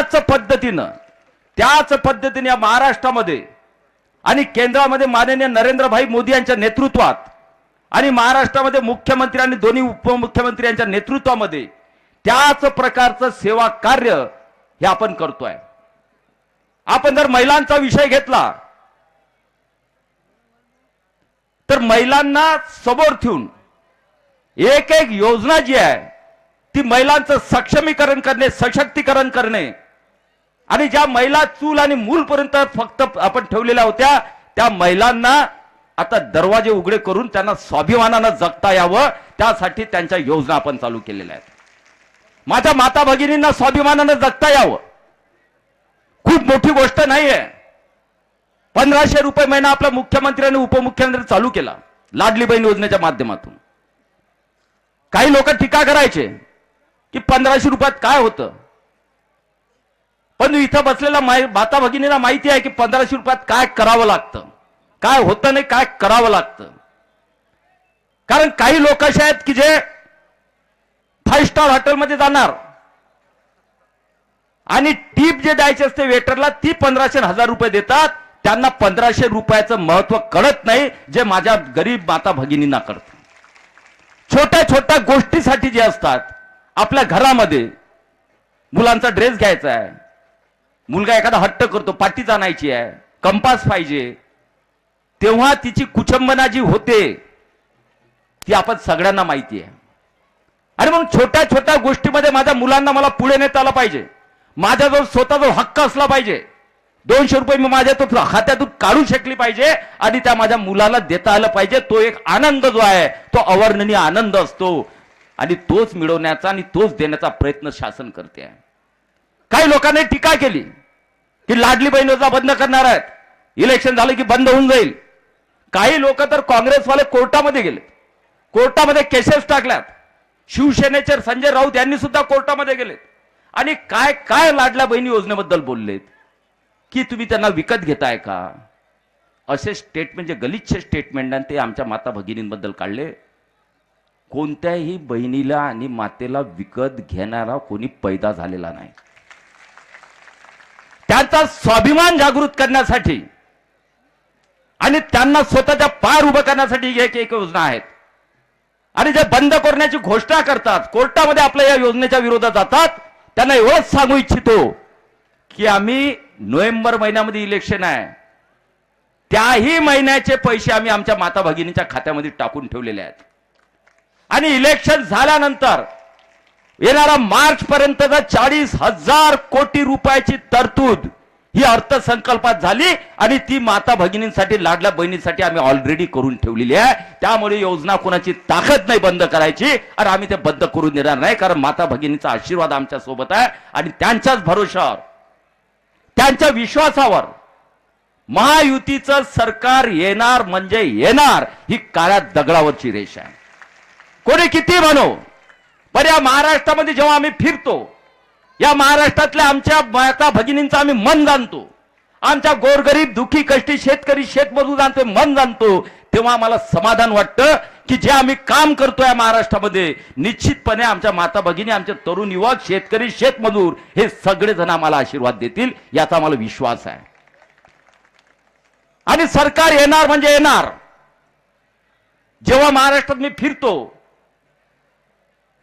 त्याच पद्धतीनं त्याच पद्धतीने या महाराष्ट्रामध्ये आणि केंद्रामध्ये माननीय नरेंद्रभाई मोदी यांच्या नेतृत्वात आणि महाराष्ट्रामध्ये मुख्यमंत्री आणि दोन्ही उपमुख्यमंत्री यांच्या नेतृत्वामध्ये त्याच प्रकारचं सेवा कार्य हे आपण करतोय. आपण जर महिलांचा विषय घेतला तर महिलांना समोर ठेवून एक एक योजना जी आहे ती महिलांचं सक्षमीकरण करणे सशक्तीकरण करणे आणि ज्या महिला चूल आणि मूलपर्यंत फक्त आपण ठेवलेल्या होत्या त्या महिलांना आता दरवाजे उघडे करून त्यांना स्वाभिमानानं जगता यावं त्यासाठी त्यांच्या योजना आपण चालू केलेल्या आहेत. माझ्या माता भगिनींना स्वाभिमानानं जगता यावं. खूप मोठी गोष्ट नाहीये. पंधराशे रुपये महिना आपला मुख्यमंत्री आणि उपमुख्यमंत्री चालू केला लाडली बहीण योजनेच्या माध्यमातून. काही लोक टीका करायचे की पंधराशे रुपयात काय होतं? परंतु इथं बसलेल्या माय- माता भगिनीला माहिती आहे की पंधराशे रुपयात काय करावं लागतं? काय होतं नाही काय करावं लागतं? कारण काही लोक असे आहेत की जे फाईव्ह स्टार हॉटेलमध्ये जाणार. आणि टीप जे द्यायचे असते वेटरला ती पंधराशे हजार रुपये देतात. त्यांना पंधराशे रुपयाचं महत्त्व कळत नाही जे माझ्या गरीब माता भगिनींना कळतं. छोट्या छोट्या गोष्टीसाठी जे असतात आपल्या घरामध्ये मुलांचा ड्रेस घ्यायचा आहे मुलगा एखादा हट्ट करतो पाटीच आणायची आहे कंपास पाहिजे. तेव्हा तिची कुचंबना जी होते ती आपण सगळ्यांना माहिती आहे आणि मग छोट्या छोट्या गोष्टीमध्ये माझ्या मुलांना मला पुढे नेता आलं पाहिजे. माझ्याजवळ स्वतःजवळ हक्क असला पाहिजे. दोनशे रुपये मी माझ्या तो खात्यातून काढू शकली पाहिजे आणि त्या माझ्या मुलाला देता आलं पाहिजे. तो एक आनंद जो आहे तो अवर्णनीय आनंद असतो. आणि तोच मिळवण्याचा आणि तोच देण्याचा प्रयत्न शासन करते. आहे काही लोकांनी टीका केली की लाडली बहीण योजना बंद करणार आहेत. इलेक्शन झालं की बंद होऊन जाईल. काही लोक तर काँग्रेसवाले कोर्टामध्ये गेले कोर्टामध्ये केसेस टाकल्यात. शिवसेनेचे संजय राऊत यांनी सुद्धा कोर्टामध्ये गेलेत. आणि काय काय लाडल्या बहिणी योजनेबद्दल बोललेत? की तुम्ही त्यांना विकत घेताय का? असे स्टेटमेंट जे गलिच्छ स्टेटमेंट ते आमच्या माता भगिनींबद्दल काढले. कोणत्याही बहिणीला आणि मातेला विकत घेणारा कोणी पैदा झालेला नाही. त्यांचा स्वाभिमान जागृत करण्यासाठी आणि त्यांना स्वतःच्या पार उभं करण्यासाठी एक एक योजना आहेत. आणि जे बंद करण्याची घोषणा करतात कोर्टामध्ये आपल्या या योजनेच्या विरोधात जातात त्यांना एवढंच सांगू इच्छितो की आम्ही नोव्हेंबर महिन्यामध्ये इलेक्शन आहे. त्याही महिन्याचे पैसे आम्ही आमच्या माता भगिनीच्या खात्यामध्ये टाकून ठेवलेले आहेत. आणि इलेक्शन झाल्यानंतर येणारा मार्च पर्यंतचा चाळीस हजार कोटी रुपयाची तरतूद ही अर्थसंकल्पात झाली आणि ती माता भगिनींसाठी लाडल्या बहिणींसाठी आम्ही ऑलरेडी करून ठेवलेली आहे. त्यामुळे योजना कोणाची ताकद नाही बंद करायची आणि आम्ही ते बंद करून देणार नाही कारण माता भगिनींचा आशीर्वाद आमच्यासोबत आहे आणि त्यांच्याच भरोशावर त्यांच्या विश्वासावर महायुतीचं सरकार येणार म्हणजे येणार ही काळ्या दगडावरची रेष आहे. कोणी किती म्हणू? पण या महाराष्ट्रामध्ये जेव्हा आम्ही फिरतो या महाराष्ट्रातल्या आमच्या माता भगिनींचं आम्ही मन जाणतो. आमच्या गोरगरीब दुखी कष्टी शेतकरी शेतमजूर जाणतो मन जाणतो. तेव्हा आम्हाला समाधान वाटतं की जे आम्ही काम करतो या महाराष्ट्रामध्ये निश्चितपणे आमच्या माता भगिनी आमचे तरुण युवक शेतकरी शेतमजूर हे सगळेजण आम्हाला आशीर्वाद देतील याचा आम्हाला विश्वास आहे. आणि सरकार येणार म्हणजे येणार. जेव्हा महाराष्ट्रात मी फिरतो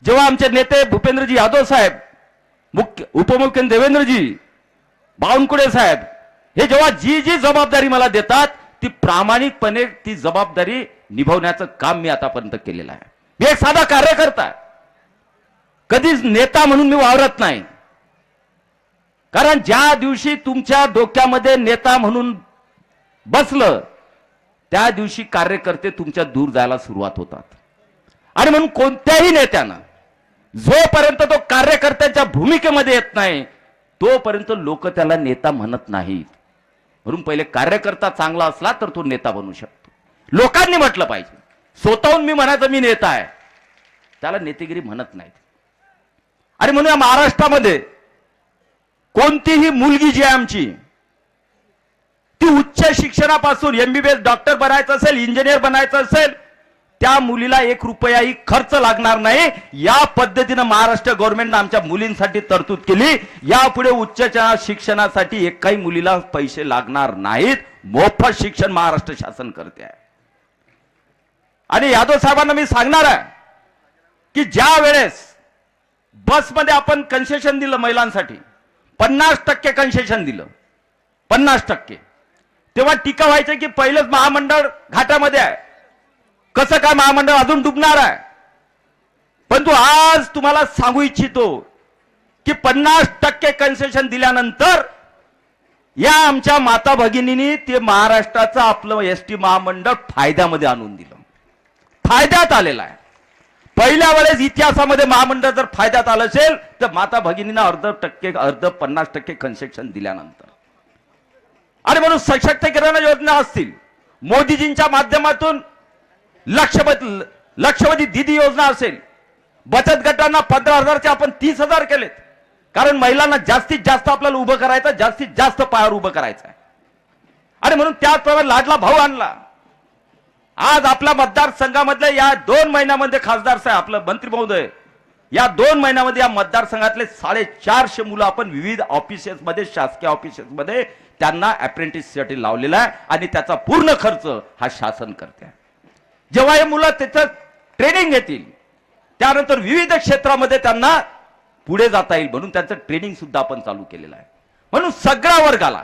जेव्हा आमचे नेते भूपेंद्रजी यादव साहेब मुख्य उपमुख्यमंत्री देवेंद्रजी बावनकुळे साहेब हे जेव्हा जी जी जबाबदारी मला देतात ती प्रामाणिकपणे ती जबाबदारी निभावण्याचं काम मी आतापर्यंत केलेलं आहे. मी एक साधा कार्यकर्ता आहे. कधीच नेता म्हणून मी वावरत नाही. कारण ज्या दिवशी तुमच्या डोक्यामध्ये नेता म्हणून बसलं त्या दिवशी कार्यकर्ते तुमच्या दूर जायला सुरुवात होतात. आणि म्हणून कोणत्याही नेत्यानं जोपर्यंत तो कार्यकर्त्याच्या भूमिकेमध्ये येत नाही तोपर्यंत लोक त्याला नेता म्हणत नाहीत. म्हणून पहिले कार्यकर्ता चांगला असला तर तो नेता बनू शकतो. लोकांनी म्हटलं पाहिजे. स्वतःहून मी म्हणायचं मी नेता आहे. त्याला नेतेगिरी म्हणत नाहीत. आणि म्हणून या महाराष्ट्रामध्ये कोणतीही मुलगी जी आहे आमची ती उच्च शिक्षणापासून एमबीबीएस डॉक्टर बनायचं असेल इंजिनियर बनायचं असेल त्या मुलीला एक रुपयाही खर्च लागणार नाही. या पद्धतीनं महाराष्ट्र गव्हर्नमेंटनं आमच्या मुलींसाठी तरतूद केली. यापुढे उच्च शिक्षणासाठी एकाही मुलीला पैसे लागणार नाहीत. मोफत शिक्षण महाराष्ट्र शासन करते आहे. आणि यादव साहेबांना मी सांगणार आहे की ज्या वेळेस बसमध्ये आपण कन्सेशन दिलं महिलांसाठी पन्नास टक्के कन्सेशन दिलं. पन्नास टक्के. तेव्हा टीका व्हायचं की पहिलंच महामंडळ घाटामध्ये आहे. कसं काय महामंडळ अजून डुबणार आहे? परंतु आज तुम्हाला सांगू इच्छितो की पन्नास टक्के कन्सेशन दिल्यानंतर या आमच्या माता भगिनींनी ते महाराष्ट्राचं आपलं एस टी महामंडळ फायद्यामध्ये आणून दिलं. फायद्यात आलेलं आहे. पहिल्या वेळेस इतिहासामध्ये महामंडळ जर फायद्यात आलं असेल तर माता भगिनींना अर्ध टक्के अर्ध पन्नास टक्के कन्सेशन दिल्यानंतर. आणि म्हणून सशक्तीकरण योजना असतील मोदीजींच्या माध्यमातून लक्षपती लक्षवधी दिदी योजना असेल. बचत गटांना पंधरा हजारचे आपण तीस हजार केलेत. कारण महिलांना जास्तीत जास्त आपल्याला उभं करायचं जास्तीत जास्त पायावर उभं करायचं आहे आणि म्हणून त्याचप्रमाणे लाडला भाऊ आणला. आज आपल्या मतदारसंघामधल्या या दोन महिन्यामध्ये खासदार साहेब आपलं मंत्री महोदय या दोन महिन्यामध्ये या मतदारसंघातले साडेचारशे मुलं आपण विविध ऑफिसेसमध्ये शासकीय ऑफिसेसमध्ये त्यांना अप्रेंटिससाठी लावलेला आहे आणि त्याचा पूर्ण खर्च हा शासन करते जेव्हा हे मुलं त्याचं ट्रेनिंग घेतील त्यानंतर विविध क्षेत्रामध्ये त्यांना पुढे जाता येईल म्हणून त्यांचं ट्रेनिंग सुद्धा आपण चालू केलेलं आहे. म्हणून सगळ्या वर्गाला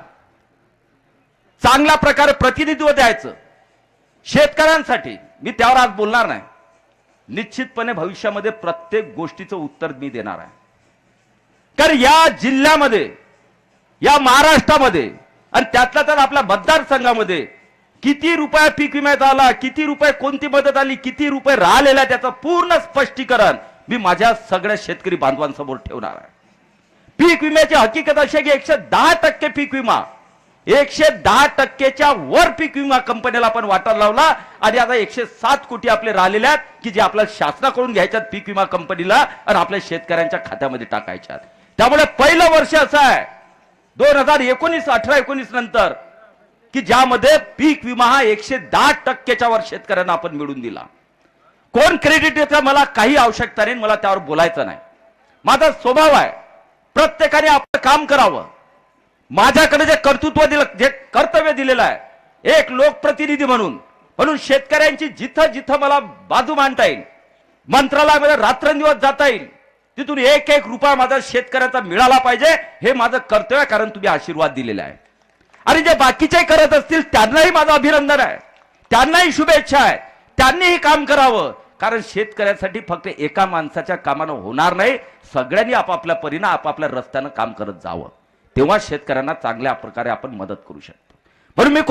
चांगल्या प्रकारे प्रतिनिधित्व द्यायचं. शेतकऱ्यांसाठी मी त्यावर आज बोलणार नाही. निश्चितपणे भविष्यामध्ये प्रत्येक गोष्टीचं उत्तर मी देणार आहे. कारण या जिल्ह्यामध्ये या महाराष्ट्रामध्ये आणि त्यातल्या त्यात आपल्या मतदारसंघामध्ये किती रुपये पीक विम्यात आला किती रुपये कोणती मदत आली किती रुपये राहिलेला त्याचं पूर्ण स्पष्टीकरण मी माझ्या सगळ्या शेतकरी बांधवांसमोर ठेवणार आहे. पीक विम्याची हकीकत अशी आहे की एकशे दहा टक्के पीक विमा एकशे दहा टक्केच्या वर पीक विमा कंपनीला आपण वाटा लावला आणि आता एकशे सात कोटी आपले राहिलेले आहेत की जे आपल्या शासनाकडून घ्यायच्यात पीक विमा कंपनीला आणि आपल्या शेतकऱ्यांच्या खात्यामध्ये टाकायच्यात त्यामुळे पहिलं वर्ष असं आहे दोन हजार एकोणीस अठरा एकोणीस नंतर की ज्यामध्ये पीक विमा हा एकशे दहा टक्क्याच्या वर शेतकऱ्यांना आपण मिळून दिला. कोण क्रेडिट देतं मला काही आवश्यकता नाही मला त्यावर बोलायचं नाही. माझा स्वभाव आहे प्रत्येकाने आपलं काम करावं. माझ्याकडे जे कर्तृत्व दिलं जे कर्तव्य दिलेलं आहे एक लोकप्रतिनिधी म्हणून म्हणून शेतकऱ्यांची जिथं जिथं मला बाजू मांडता येईल मंत्रालयामध्ये रात्रंदिवस जाता येईल तिथून एक एक रुपया माझा शेतकऱ्याचा मिळाला पाहिजे हे माझं कर्तव्य कारण तुम्ही आशीर्वाद दिलेला आहे. आणि जे बाकीचे करत असतील त्यांनाही माझं अभिनंदन आहे. त्यांनाही शुभेच्छा आहे. त्यांनीही काम करावं. कारण शेतकऱ्यांसाठी फक्त एका माणसाच्या कामानं होणार नाही. सगळ्यांनी आपापल्या परीनं आपापल्या रस्त्यानं काम करत जावं. तेव्हा शेतकऱ्यांना चांगल्या प्रकारे आपण मदत करू शकतो. म्हणून मी कोण-